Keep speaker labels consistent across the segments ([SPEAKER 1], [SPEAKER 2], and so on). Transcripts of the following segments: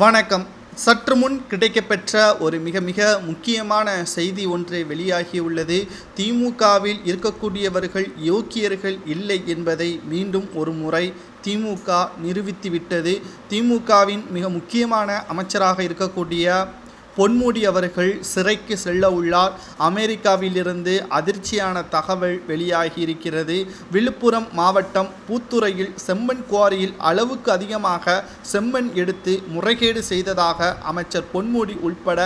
[SPEAKER 1] வணக்கம். சற்று முன் கிடைக்கப்பெற்ற ஒரு மிக மிக முக்கியமான செய்தி ஒன்று வெளியாகியுள்ளது திமுகவில் இருக்கக்கூடியவர்கள் யோக்கியர்கள் இல்லை என்பதை மீண்டும் ஒரு முறை திமுக நிரூபித்துவிட்டது. திமுகவின் மிக முக்கியமான அமைச்சராக இருக்கக்கூடிய பொன்முடி அவர்கள் சிறைக்கு செல்ல உள்ளார். அமெரிக்காவிலிருந்து அதிர்ச்சியான தகவல் வெளியாகி இருக்கிறது விழுப்புரம் மாவட்டம் பூத்துறையில் செம்மண் குவாரியில் அளவுக்கு அதிகமாக செம்மண் எடுத்து முறைகேடு செய்ததாக அமைச்சர் பொன்முடி உள்பட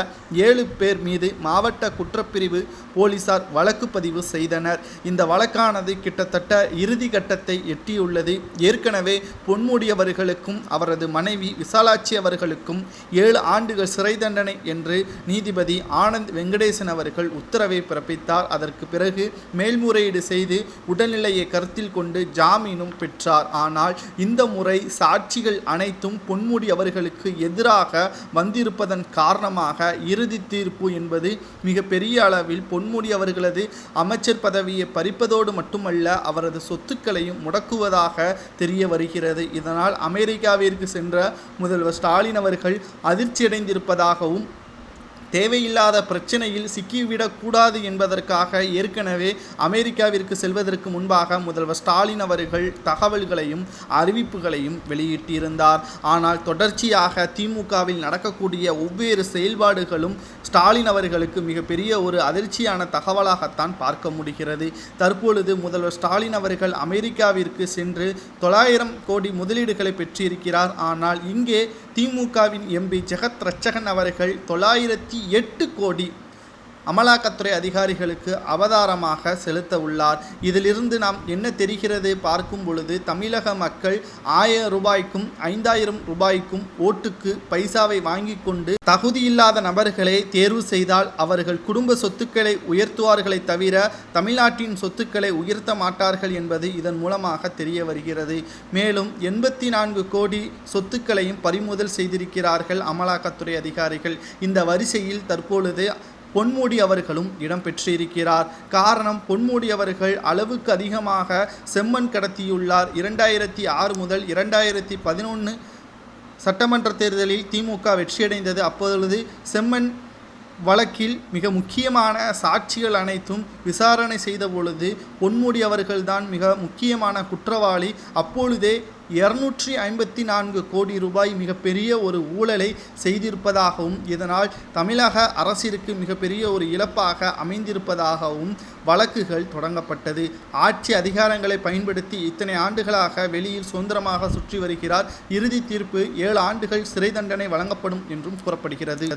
[SPEAKER 1] ஏழு பேர் மீது மாவட்ட குற்றப்பிரிவு போலீசார் வழக்கு பதிவு செய்தனர். இந்த வழக்கானது கிட்டத்தட்ட இறுதி கட்டத்தை எட்டியுள்ளது. ஏற்கனவே பொன்முடி அவர்களுக்கும் அவரது மனைவி விசாலாட்சி அவர்களுக்கும் ஏழு ஆண்டுகள் சிறை தண்டனை என்று நீதிபதி ஆனந்த் வெங்கடேசன் அவர்கள் உத்தரவை பிறப்பித்தார். அதற்கு பிறகு மேல்முறையீடு செய்து உடல்நிலையை கருத்தில் கொண்டு ஜாமீனும் பெற்றார். ஆனால் இந்த முறை சாட்சிகள் அனைத்தும் பொன்முடி அவர்களுக்கு எதிராக வந்திருப்பதன் காரணமாக இறுதி தீர்ப்பு என்பது மிக பெரிய அளவில் பொன்முடி அவர்களது அமைச்சர் பதவியை பறிப்பதோடு மட்டுமல்ல அவரது சொத்துக்களையும் முடக்குவதாக தெரிய வருகிறது. இதனால் அமெரிக்காவிற்கு சென்ற முதல்வர் ஸ்டாலின் அவர்கள் அதிர்ச்சியடைந்திருப்பதாகவும் தேவையில்லாத பிரச்சனையில் சிக்கிவிடக்கூடாது என்பதற்காக ஏற்கனவே அமெரிக்காவிற்கு செல்வதற்கு முன்பாக முதல்வர் ஸ்டாலின் அவர்கள் தகவல்களையும் அறிவிப்புகளையும் வெளியிட்டிருந்தார். ஆனால் தொடர்ச்சியாக திமுகவில் நடக்கக்கூடிய ஒவ்வேறு செயல்பாடுகளும் ஸ்டாலின் அவர்களுக்கு மிகப்பெரிய ஒரு அதிர்ச்சியான தகவலாகத்தான் பார்க்க முடிகிறது. தற்பொழுது முதல்வர் ஸ்டாலின் அவர்கள் அமெரிக்காவிற்கு சென்று தொள்ளாயிரம் கோடி முதலீடுகளை பெற்றிருக்கிறார். ஆனால் இங்கே திமுகவின் எம்பி ஜெகத் ரட்சகன் அவர்கள் தொள்ளாயிரத்தி எட்டு கோடி அமலாக்கத்துறை அதிகாரிகளுக்கு அவதாரமாக செலுத்த உள்ளார். இதிலிருந்து நாம் என்ன தெரிகிறது? பார்க்கும் பொழுது தமிழக மக்கள் ஆயிரம் ரூபாய்க்கும் ஐந்தாயிரம் ரூபாய்க்கும் ஓட்டுக்கு பைசாவை வாங்கி கொண்டு தகுதியில்லாத நபர்களை தேர்வு செய்தால் அவர்கள் குடும்ப சொத்துக்களை உயர்த்துவார்களை தவிர தமிழ்நாட்டின் சொத்துக்களை உயர்த்த மாட்டார்கள் என்பது இதன் மூலமாக தெரிய வருகிறது. மேலும் எண்பத்தி நான்கு கோடி சொத்துக்களையும் பறிமுதல் செய்திருக்கிறார்கள் அமலாக்கத்துறை அதிகாரிகள். இந்த வரிசையில் தற்பொழுது பொன்முடி அவர்களும் இடம்பெற்றிருக்கிறார் காரணம் பொன்முடி அவர்கள் அளவுக்கு அதிகமாக செம்மண் கடத்தியுள்ளார். இரண்டாயிரத்தி ஆறு முதல் இரண்டாயிரத்தி பதினொன்று சட்டமன்ற தேர்தலில் திமுக வெற்றியடைந்தது. அப்பொழுது செம்மண் வழக்கில் மிக முக்கியமான சாட்சிகள் அனைத்தும் விசாரணை செய்த பொழுது பொன்முடி அவர்கள்தான் மிக முக்கியமான குற்றவாளி. அப்பொழுதே இருநூற்றி ஐம்பத்தி நான்கு கோடி ரூபாய் மிகப்பெரிய ஒரு ஊழலை செய்திருப்பதாகவும் இதனால் தமிழக அரசிற்கு மிகப்பெரிய ஒரு இழப்பாக அமைந்திருப்பதாகவும் வழக்குகள் தொடங்கப்பட்டது. ஆட்சி அதிகாரங்களை பயன்படுத்தி இத்தனை ஆண்டுகளாக வெளியில் சுதந்திரமாக சுற்றி வருகிறார். இறுதி தீர்ப்பு ஏழு ஆண்டுகள் சிறை தண்டனை வழங்கப்படும் என்றும் கூறப்படுகிறது.